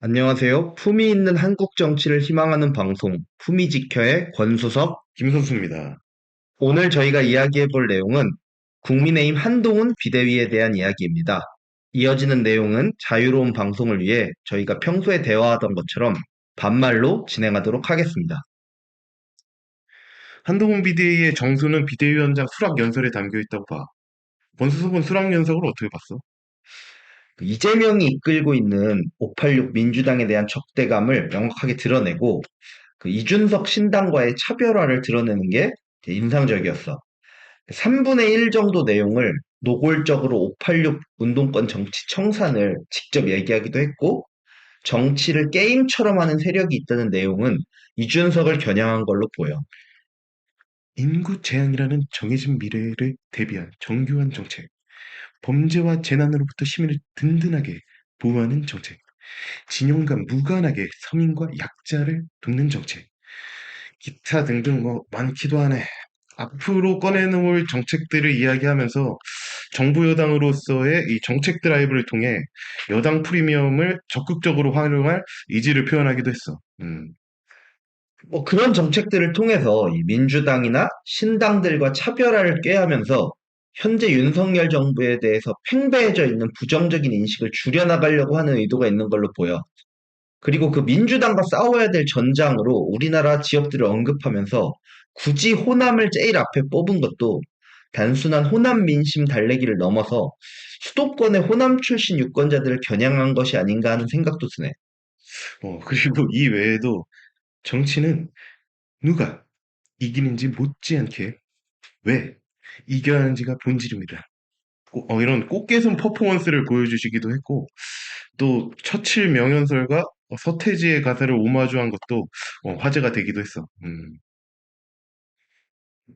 안녕하세요. 품위 있는 한국 정치를 희망하는 방송 품위 지켜의 권수석. 김선수입니다. 오늘 저희가 이야기해 볼 내용은 국민의힘 한동훈 비대위에 대한 이야기입니다. 이어지는 내용은 자유로운 방송을 위해 저희가 평소에 대화하던 것처럼 반말로 진행하도록 하겠습니다. 한동훈 비대위의 정수는 비대위원장 수락 연설에 담겨 있다고 봐. 권수석은 수락 연설을 어떻게 봤어? 그 이재명이 이끌고 있는 586 민주당에 대한 적대감을 명확하게 드러내고 그 이준석 신당과의 차별화를 드러내는 게 인상적이었어. 3분의 1 정도 내용을 노골적으로 586 운동권 정치 청산을 직접 얘기하기도 했고, 정치를 게임처럼 하는 세력이 있다는 내용은 이준석을 겨냥한 걸로 보여. 인구 재앙이라는 정해진 미래를 대비한 정교한 정책. 범죄와 재난으로부터 시민을 든든하게 보호하는 정책. 진영과 무관하게 서민과 약자를 돕는 정책. 기타 등등 뭐 많기도 하네. 앞으로 꺼내놓을 정책들을 이야기하면서 정부 여당으로서의 이 정책 드라이브를 통해 여당 프리미엄을 적극적으로 활용할 의지를 표현하기도 했어. 음. 뭐 그런 정책들을 통해서 이 민주당이나 신당들과 차별화를 꾀하면서 현재 윤석열 정부에 대해서 팽배해져 있는 부정적인 인식을 줄여나가려고 하는 의도가 있는 걸로 보여. 그리고 그 민주당과 싸워야 될 전장으로 우리나라 지역들을 언급하면서 굳이 호남을 제일 앞에 뽑은 것도 단순한 호남 민심 달래기를 넘어서 수도권의 호남 출신 유권자들을 겨냥한 것이 아닌가 하는 생각도 드네. 어, 그리고 이 외에도 정치는 누가 이기는지 못지않게 왜 이겨야 하는지가 본질입니다. 꼭- 어, 이런 꽃게순 퍼포먼스를 보여주시기도 했고, 또 처칠 명연설과 어, 서태지의 가사를 오마주한 것도 어, 화제가 되기도 했어. 음.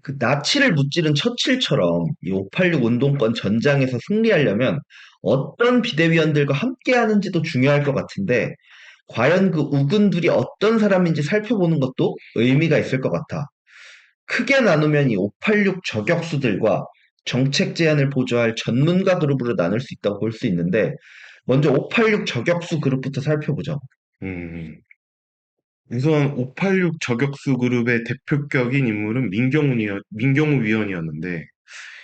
그 나치를 무찌른 처칠처럼 이 586 운동권 전장에서 승리하려면 어떤 비대위원들과 함께 하는지도 중요할 것 같은데 과연 그 우군들이 어떤 사람인지 살펴보는 것도 의미가 있을 것 같아. 크게 나누면 이 586 저격수들과 정책 제안을 보조할 전문가 그룹으로 나눌 수 있다고 볼 수 있는데 먼저 586 저격수 그룹부터 살펴보죠. 음. 우선 586 저격수 그룹의 대표격인 인물은 민경훈이었, 민경우 위원이었는데,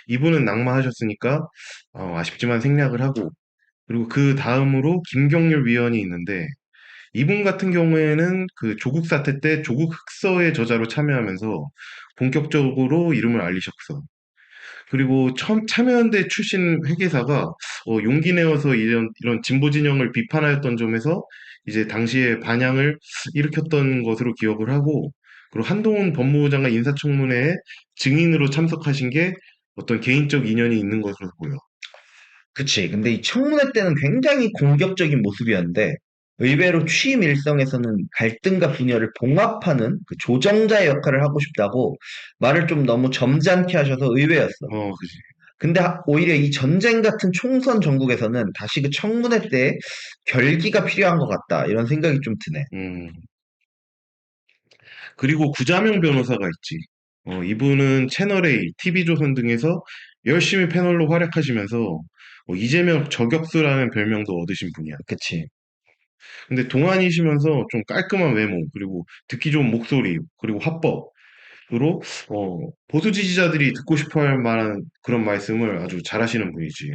이분은 낙마하셨으니까, 어, 아쉽지만 생략을 하고, 그리고 그 다음으로 김경률 위원이 있는데, 이분 같은 경우에는 그 조국 사태 때 조국 흑서의 저자로 참여하면서 본격적으로 이름을 알리셨어. 그리고 처음 참여연대 출신 회계사가 어, 용기 내어서 이런 이런 진보 진영을 비판하였던 점에서 이제 당시에 반향을 일으켰던 것으로 기억을 하고 그리고 한동훈 법무부 장관 인사청문회에 증인으로 참석하신 게 어떤 개인적 인연이 있는 것으로 보여. 그치. 근데 이 청문회 때는 굉장히 공격적인 모습이었는데, 의외로 취임 일성에서는 갈등과 분열을 봉합하는 그 조정자의 역할을 하고 싶다고 말을 좀 너무 점잖게 하셔서 의외였어. 어, 그지. 근데 하- 오히려 이 전쟁 같은 총선 전국에서는 다시 그 청문회 때 결기가 필요한 것 같다. 이런 생각이 좀 드네. 음. 그리고 구자명 변호사가 있지. 어, 이분은 채널A, TV조선 등에서 열심히 패널로 활약하시면서 어, 이재명 저격수라는 별명도 얻으신 분이야. 그치. 근데 동안이시면서 좀 깔끔한 외모, 그리고 듣기 좋은 목소리, 그리고 화법으로 어, 보수 지지자들이 듣고 싶어 할 만한 그런 말씀을 아주 잘하시는 분이지.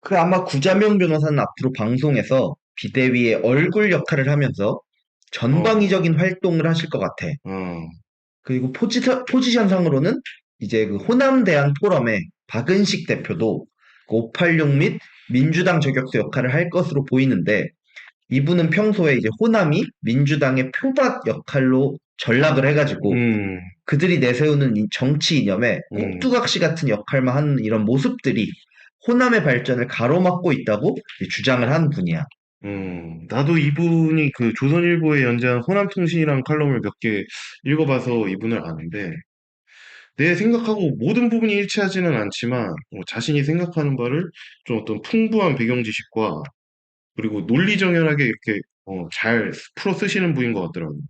그 아마 구자명 변호사는 앞으로 방송에서 비대위의 얼굴 역할을 하면서 어, 전방위적인 활동을 하실 것 같아. 어, 그리고 포지션, 포지션상으로는 이제 그 호남 대한 포럼의 박은식 대표도 586 및 민주당 저격수 역할을 할 것으로 보이는데 이분은 평소에 이제 호남이 민주당의 표밭 역할로 전락을 해가지고 음, 그들이 내세우는 이 정치 이념에 음, 꼭두각시 같은 역할만 하는 이런 모습들이 호남의 발전을 가로막고 있다고 주장을 하는 분이야. 음. 나도 이분이 그 조선일보에 연재한 호남통신이라는 칼럼을 몇 개 읽어봐서 이분을 아는데, 내 생각하고 모든 부분이 일치하지는 않지만, 어, 자신이 생각하는 바를 좀 어떤 풍부한 배경 지식과 그리고 논리정연하게 이렇게 어, 잘 풀어 쓰시는 분인 것 같더라고요.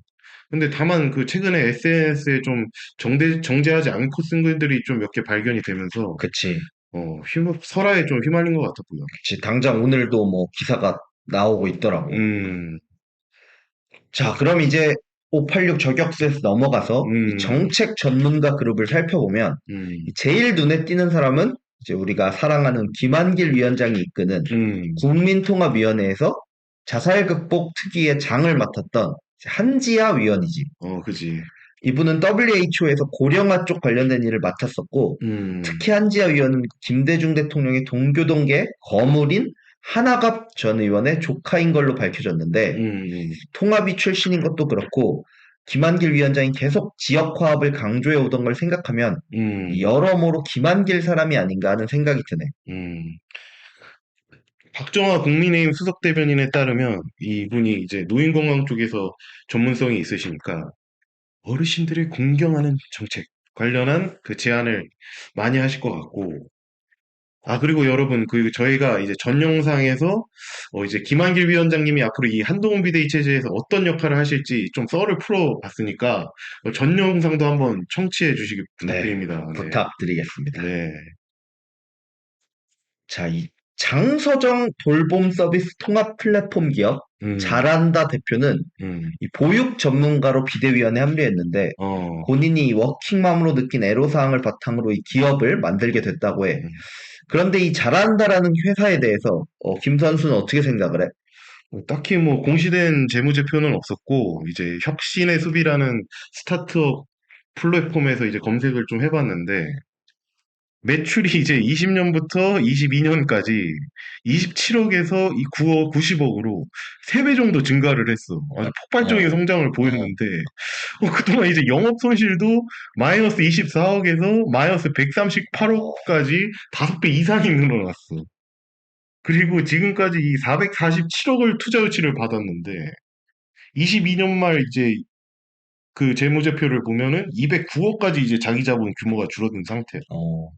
근데 다만 그 최근에 SNS에 좀 정대, 정제하지 않고 쓴 글들이 좀 몇 개 발견이 되면서 그치. 어, 휘 설화에 좀 휘말린 것 같았고요. 그치. 당장 오늘도 뭐 기사가 나오고 있더라고. 음, 자, 그럼 이제 586 저격수에서 넘어가서 이 음. 정책 전문가 그룹을 살펴보면 음, 이 제일 눈에 띄는 사람은 이제 우리가 사랑하는 김한길 위원장이 이끄는 음, 국민통합위원회에서 자살 극복 특위의 장을 맡았던 한지아 위원이지. 어, 그지. 이분은 WHO에서 고령화 쪽 관련된 일을 맡았었고 음, 특히 한지아 위원은 김대중 대통령의 동교동계 거물인 하나갑 전 의원의 조카인 걸로 밝혀졌는데 음, 통합이 출신인 것도 그렇고 김한길 위원장이 계속 지역 화합을 강조해 오던 걸 생각하면 음, 여러모로 김한길 사람이 아닌가 하는 생각이 드네. 음. 박정화 국민의힘 수석 대변인에 따르면 이분이 이제 노인건강 쪽에서 전문성이 있으시니까 어르신들을 공경하는 정책 관련한 그 제안을 많이 하실 것 같고 아 그리고 여러분 그 저희가 이제 전 영상에서 어 이제 김한길 위원장님이 앞으로 이 한동훈 비대위 체제에서 어떤 역할을 하실지 좀 썰을 풀어 봤으니까 어, 전 영상도 한번 청취해 주시기 부탁드립니다. 네. 부탁드리겠습니다. 네. 자, 이 장서정 돌봄 서비스 통합 플랫폼 기업 음, 잘한다 대표는 음, 이 보육 전문가로 비대위원회에 합류했는데 어, 본인이 워킹맘으로 느낀 애로사항을 바탕으로 이 기업을 만들게 됐다고 해. 음. 그런데 이 잘한다라는 회사에 대해서 어, 김 선수는 어떻게 생각을 해? 뭐 딱히 뭐 공시된 재무제표는 없었고 이제 혁신의 숲이라는 스타트업 플랫폼에서 이제 검색을 좀 해봤는데 매출이 이제 20년부터 22년까지 27억에서 이 9억, 90억으로 3배 정도 증가를 했어. 아주 폭발적인 어. 성장을 보였는데 어, 그동안 이제 영업 손실도 마이너스 24억에서 마이너스 138억까지 5배 이상이 늘어났어. 그리고 지금까지 이 447억을 투자 유치를 받았는데 22년 말 이제 그 재무제표를 보면은 209억까지 이제 자기 자본 규모가 줄어든 상태야. 어,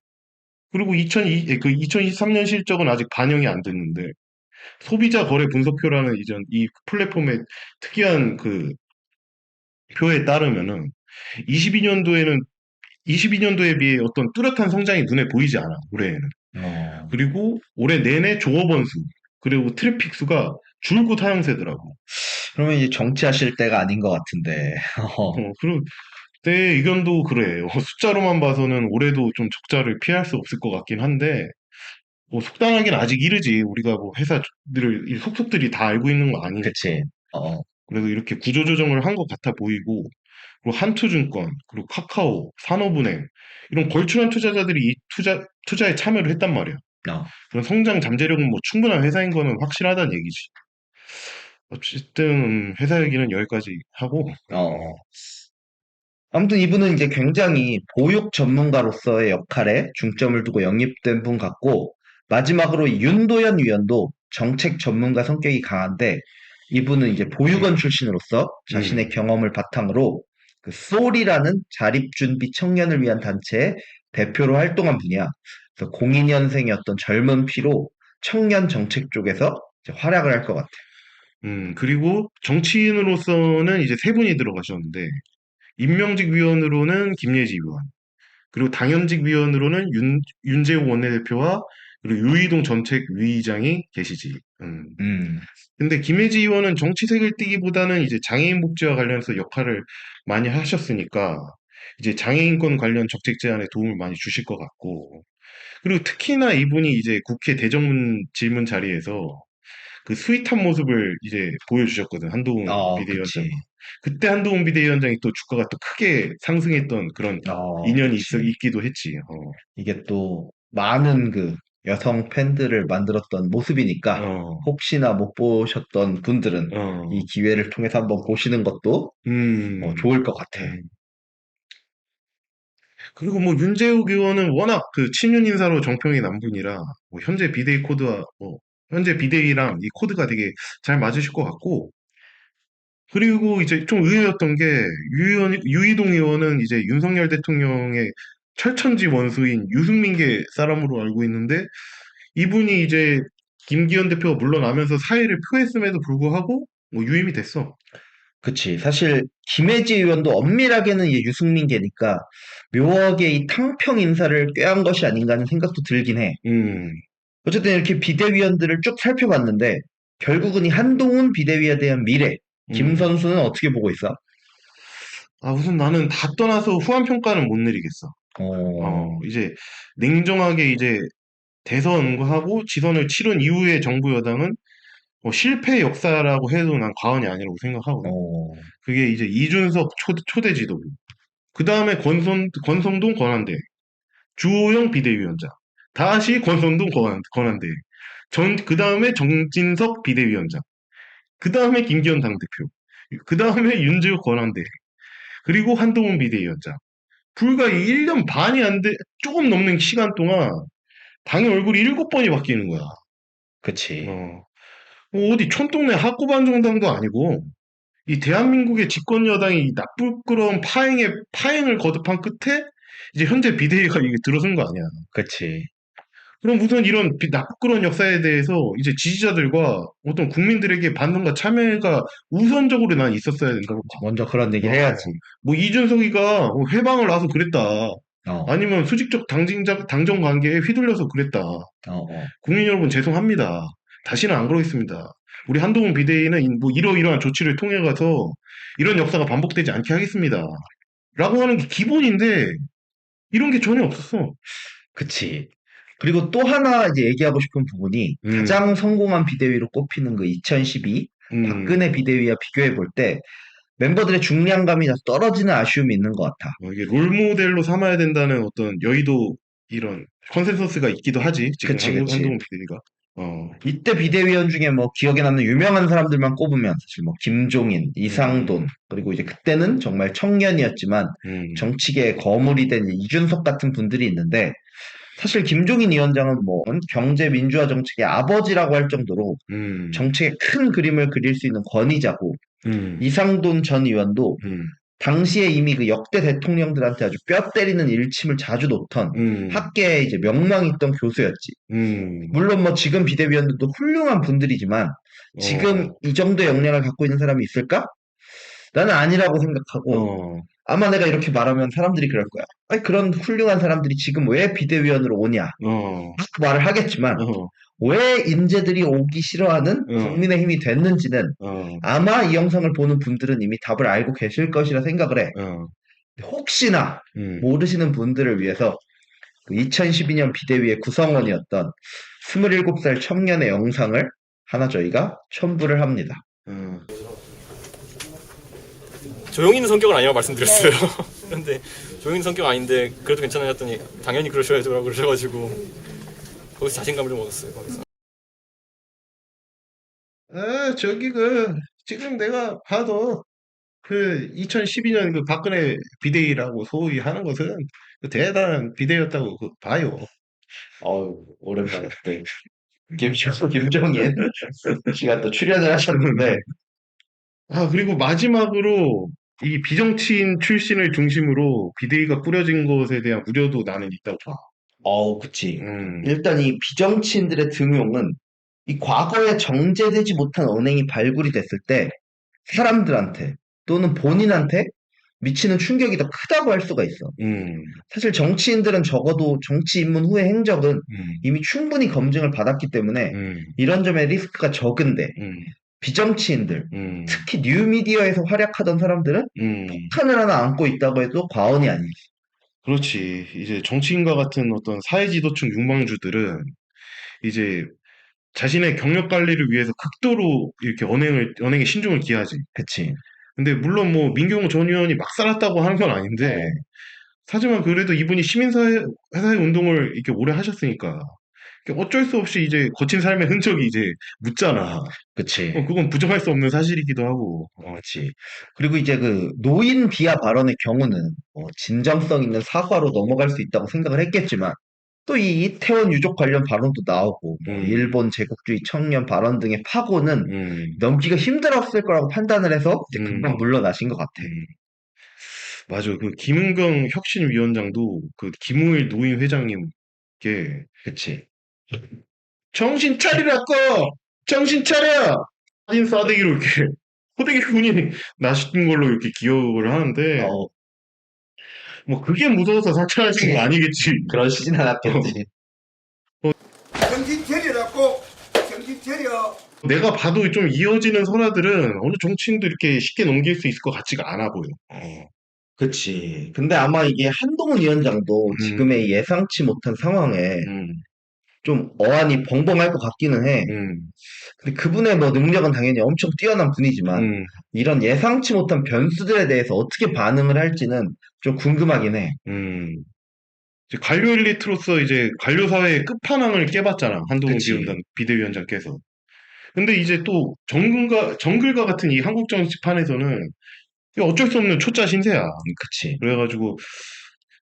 그리고 2002, 예, 그 2023년 실적은 아직 반영이 안 됐는데 소비자 거래 분석표라는 이전 이 플랫폼의 특이한 그 표에 따르면은 22년도에는 22년도에 비해 어떤 뚜렷한 성장이 눈에 보이지 않아 올해에는. 어. 그리고 올해 내내 조업원 수 그리고 트래픽 수가 줄곧 하향세더라고. 그러면 이제 정치하실 때가 아닌 것 같은데. 어, 어, 그리고 내 의견도 그래. 어, 숫자로만 봐서는 올해도 좀 적자를 피할 수 없을 것 같긴 한데, 뭐 속단하기는 아직 이르지. 우리가 뭐 회사들을, 이 속속들이 다 알고 있는 거 아니니까. 그치. 어, 그래서 이렇게 구조조정을 한 것 같아 보이고, 그리고 한투증권, 그리고 카카오, 산업은행, 이런 걸출한 투자자들이 이 투자, 투자에 참여를 했단 말이야. 어. 그런 성장 잠재력은 뭐 충분한 회사인 거는 확실하다는 얘기지. 어쨌든 음, 회사 얘기는 여기까지 하고, 어. 아무튼 이분은 이제 굉장히 보육 전문가로서의 역할에 중점을 두고 영입된 분 같고, 마지막으로 이 윤도현 위원도 정책 전문가 성격이 강한데, 이분은 이제 보육원 출신으로서 자신의 경험을 바탕으로 그 소리라는 자립준비 청년을 위한 단체의 대표로 활동한 분이야. 그래서 02년생이었던 젊은 피로 청년 정책 쪽에서 활약을 할 것 같아. 음, 그리고 정치인으로서는 이제 세 분이 들어가셨는데, 임명직 위원으로는 김예지 위원, 그리고 당연직 위원으로는 윤, 윤재호 원내대표와 그리고 유이동 정책위의장이 계시지. 음. 음, 근데 김예지 의원은 정치색을 띠기보다는 이제 장애인 복지와 관련해서 역할을 많이 하셨으니까, 이제 장애인권 관련 정책 제안에 도움을 많이 주실 것 같고, 그리고 특히나 이분이 이제 국회 대정문 질문 자리에서 그 스윗한 모습을 이제 보여주셨거든, 한동훈 어, 비대위원장. 그치. 그때 한동훈 비대위원장이 또 주가가 또 크게 상승했던 그런 어, 인연이. 있어, 있기도 했지. 어. 이게 또 많은 그 여성 팬들을 만들었던 모습이니까 어, 혹시나 못 보셨던 분들은 어, 이 기회를 통해서 한번 보시는 것도 음, 어, 좋을 것 같아. 음. 그리고 뭐 윤재욱 의원은 워낙 그 친윤 인사로 정평이 난 분이라 뭐 현재 비대위 코드와 뭐 현재 비대위랑 이 코드가 되게 잘 맞으실 것 같고 그리고 이제 좀 의외였던 게 유 의원, 유이동 의원은 이제 윤석열 대통령의 철천지 원수인 유승민계 사람으로 알고 있는데 이분이 이제 김기현 대표가 물러나면서 사의를 표했음에도 불구하고 뭐 유임이 됐어. 그치. 사실 김혜지 의원도 엄밀하게는 이제 유승민계니까 묘하게 이 탕평 인사를 꾀한 것이 아닌가 하는 생각도 들긴 해. 음, 어쨌든 이렇게 비대위원들을 쭉 살펴봤는데 결국은 이 한동훈 비대위에 대한 미래, 김 음. 선수는 어떻게 보고 있어? 아, 우선 나는 다 떠나서 후한 평가는 못 내리겠어. 어, 어, 이제 냉정하게 이제 대선과 하고 지선을 치른 이후의 정부 여당은 뭐 실패 역사라고 해도 난 과언이 아니라고 생각하거든. 어, 그게 이제 이준석 초, 초대 지도부. 그 다음에 권선, 권성동 권한대. 주호영 비대위원장. 다시 권한, 권한대. 전, 그 다음에 정진석 비대위원장. 그 다음에 김기현 당대표. 그 다음에 윤재욱 권한대. 그리고 한동훈 비대위원장. 불과 1년 반이 안 돼, 조금 넘는 시간 동안 당의 얼굴이 일곱 번이 바뀌는 거야. 그치. 어. 뭐 어디 촌동네 학고반 정당도 아니고 이 대한민국의 집권 여당이 이 나쁘끄러운 파행에 파행을 거듭한 끝에 이제 현재 비대위가 이게 들어선 거 아니야. 그치. 그럼 우선 이런 비- 나쁘끄러운 역사에 대해서 이제 지지자들과 어떤 국민들에게 반성과 참여가 우선적으로 난 있었어야 된다고 봐. 먼저 그런 얘기를 어. 해야지. 뭐 이준석이가 뭐 회방을 나서 그랬다. 어, 아니면 수직적 당진자, 당정 관계에 휘둘려서 그랬다. 어, 어. 국민 여러분 죄송합니다. 다시는 안 그러겠습니다. 우리 한동훈 비대위는 이- 뭐 이러이러한 조치를 통해 가서 이런 역사가 반복되지 않게 하겠습니다. 라고 하는 게 기본인데 이런 게 전혀 없었어. 그치. 그리고 또 하나 이제 얘기하고 싶은 부분이 음. 가장 성공한 비대위로 꼽히는 그 2012 음, 박근혜 비대위와 비교해 볼 때 멤버들의 중량감이 좀 떨어지는 아쉬움이 있는 것 같아. 어, 이게 롤 모델로 삼아야 된다는 어떤 여의도 이런 컨센서스가 있기도 하지. 지금 그치, 한동, 그치. 한동훈 비대위가. 어, 이때 비대위원 중에 뭐 기억에 남는 유명한 사람들만 꼽으면 사실 뭐 김종인, 이상돈 그리고 이제 그때는 정말 청년이었지만 음, 정치계의 거물이 된 이준석 같은 분들이 있는데 사실 김종인 위원장은 뭐 경제 민주화 정책의 아버지라고 할 정도로 음, 정책의 큰 그림을 그릴 수 있는 권위자고 음, 이상돈 전 의원도 음, 당시에 이미 그 역대 대통령들한테 아주 뼈 때리는 일침을 자주 놓던 음, 학계에 이제 명망 있던 교수였지. 음, 물론 뭐 지금 비대위원들도 훌륭한 분들이지만 지금 어, 이 정도의 역량을 갖고 있는 사람이 있을까? 나는 아니라고 생각하고 어, 아마 내가 이렇게 말하면 사람들이 그럴 거야. 아니 그런 훌륭한 사람들이 지금 왜 비대위원으로 오냐? 어, 그 말을 하겠지만 어, 왜 인재들이 오기 싫어하는 어. 국민의 힘이 됐는지는 어, 아마 이 영상을 보는 분들은 이미 답을 알고 계실 것이라 생각을 해. 어, 혹시나 음. 모르시는 분들을 위해서 그 2012년 비대위의 구성원이었던 27살 청년의 영상을 하나 저희가 첨부를 합니다. 어. 조용히 있는 성격은 아니라고 말씀드렸어요. 그런데 조용히 있는 성격 아닌데 그래도 괜찮아요 했더니 당연히 그러셔야죠라고 그러셔가지고 거기서 자신감을 좀 얻었어요. 거기서. 아, 저기 그 지금 내가 봐도 그 2012년 그 박근혜 비대위라고 소위 하는 것은 그 대단한 비대위였다고 그 봐요. 어우, 오랜만에 네. 김, 김종인 씨가 또 출연을 하셨는데, 아, 그리고 마지막으로 이 비정치인 출신을 중심으로 비대위가 꾸려진 것에 대한 우려도 나는 있다고 봐. 어우, 그치. 음, 일단 이 비정치인들의 등용은 이 과거에 정제되지 못한 언행이 발굴이 됐을 때 사람들한테 또는 본인한테 미치는 충격이 더 크다고 할 수가 있어. 음, 사실 정치인들은 적어도 정치 입문 후의 행적은 음, 이미 충분히 검증을 받았기 때문에 음, 이런 점에 리스크가 적은데 음, 비정치인들, 음, 특히 뉴미디어에서 활약하던 사람들은 음. 폭탄을 하나 안고 있다고 해도 과언이 아니지. 그렇지. 이제 정치인과 같은 어떤 사회지도층 유망주들은 이제 자신의 경력 관리를 위해서 극도로 이렇게 언행을, 언행에 신중을 기하지. 그치. 근데 물론 뭐 민경호 전 의원이 막 살았다고 하는 건 아닌데, 하지만 그래도 이분이 시민사회, 사회 운동을 이렇게 오래 하셨으니까, 어쩔 수 없이 이제 거친 삶의 흔적이 이제 묻잖아. 그치. 어, 그건 부정할 수 없는 사실이기도 하고. 어, 그치. 그리고 이제 그 노인 비하 발언의 경우는 어, 진정성 있는 사과로 넘어갈 수 있다고 생각을 했겠지만 또 이 이태원 유족 관련 발언도 나오고 뭐 음. 일본 제국주의 청년 발언 등의 파고는 음, 넘기가 힘들었을 거라고 판단을 해서 이제 음. 금방 물러나신 것 같아. 음. 맞아. 그 김은경 혁신위원장도 그 김우일 노인 회장님께 그치. 정신 차리라고! 정신 차려! 사진 싸대기로 이렇게 호되게 군이 나신 걸로 이렇게 기억을 하는데, 어, 뭐 그게 무서워서 사퇴하신 건 아니겠지. 그러시진 않았겠지. 정신 차리라고 정신 차려 내가 봐도 좀 이어지는 설화들은 어느 정치인도 이렇게 쉽게 넘길 수 있을 것 같지가 않아 보여. 어. 그치. 근데 아마 이게 한동훈 위원장도 음. 지금의 예상치 못한 상황에 음, 좀 어안이 벙벙할 것 같기는 해. 음, 근데 그분의 뭐 능력은 당연히 엄청 뛰어난 분이지만 음, 이런 예상치 못한 변수들에 대해서 어떻게 반응을 할지는 좀 궁금하긴 해. 음. 이제 관료 엘리트로서 이제 관료 사회의 끝판왕을 깨봤잖아. 한동훈. 비대위원장, 비대위원장께서. 근데 이제 또 정글과, 정글과 같은 이 한국 정치판에서는 어쩔 수 없는 초짜 신세야. 그치. 그래가지고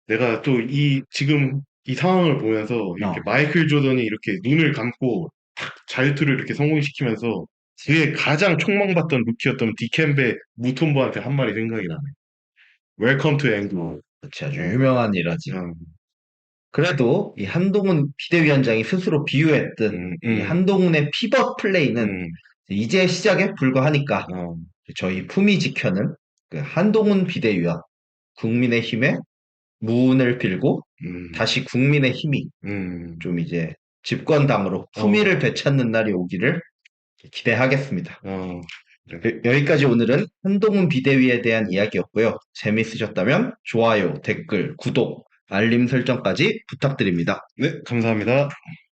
내가 또 이 지금 이 상황을 보면서 이렇게 어. 마이클 조던이 이렇게 눈을 감고 탁 자유투를 이렇게 성공시키면서 그의 가장 촉망받던 루키였던 디켄베 무톤보한테 한 말이 생각이 나네. Welcome to Angle. 그치. 아주 유명한 일화지. 음, 그래도 이 한동훈 비대위원장이 스스로 비유했던 음, 이 음, 한동훈의 피벗 플레이는 음, 이제 시작에 불과하니까 어, 저희 품위 지켜는 그 한동훈 비대위와 국민의힘의 무운을 빌고 음, 다시 국민의 힘이 음, 좀 이제 집권당으로 품위를 되찾는 날이 오기를 기대하겠습니다. 어, 여- 여기까지 오늘은 한동훈 비대위에 대한 이야기였고요. 재밌으셨다면 좋아요, 댓글, 구독, 알림 설정까지 부탁드립니다. 네, 감사합니다.